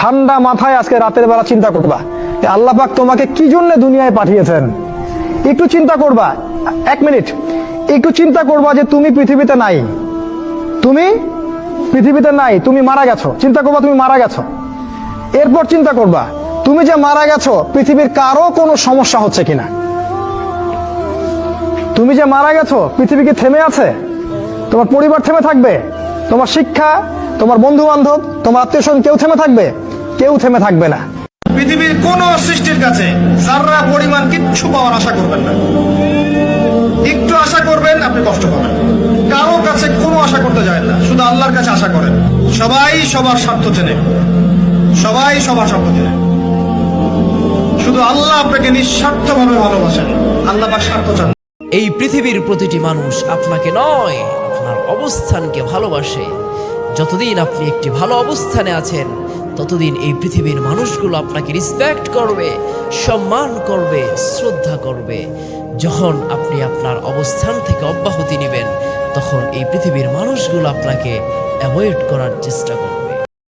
ঠান্ডা মাথায় আজকে রাতের বেলা চিন্তা করবা আল্লাহ পাক তোমাকে কি জন্য দুনিয়ায় পাঠিয়েছেন? একটু চিন্তা করবা। এক মিনিট। একটু চিন্তা করবা যে তুমি পৃথিবীতে নাই। তুমি পৃথিবীতে নাই, তুমি মারা গেছো। চিন্তা করবা তুমি মারা গেছো। এরপর চিন্তা করবা, তুমি যে মারা গেছো, পৃথিবীর কারও কোনো সমস্যা হচ্ছে কিনা? তুমি যে মারা গেছো, পৃথিবী কি থেমে আছে? তোমার পরিবার থেমে থাকবে? তোমার শিক্ষা তোমার বন্ধু বান্ধব তোমার আত্মীয় স্বজন কেউ থেমে থাকবে? কেউ থেমে থাকবে না। পৃথিবীর কোন সৃষ্টির কাছে যারা পরিমাণ কিচ্ছু পাওয়ার আশা করবেন না। একটু আশা করবেন আপনি কষ্ট পাবেন। কারও কাছে কোনো আশা করতে যায় না শুধু আল্লাহর কাছে আশা করেন। সবাই সবার স্বার্থ চেনে। সবাই সবার স্বার্থ চেনে। শুধু আল্লাহ আপনাকে নিঃস্বার্থভাবে ভালোবাসেন। আল্লাহ বা স্বার্থ চান। এই পৃথিবীর প্রতিটি মানুষ আপনাকে নয় আপনার অবস্থানকে ভালোবাসে। যতদিন আপনি একটি ভালো অবস্থানে আছেন, ততদিন এই পৃথিবীর মানুষগুলো আপনাকে রিসপেক্ট করবে, সম্মান করবে, শ্রদ্ধা করবে। যখন আপনি আপনার অবস্থান থেকে অব্যাহতি নেবেন, তখন এই পৃথিবীর মানুষগুলো আপনাকে অ্যাভয়েড করার চেষ্টা করবে।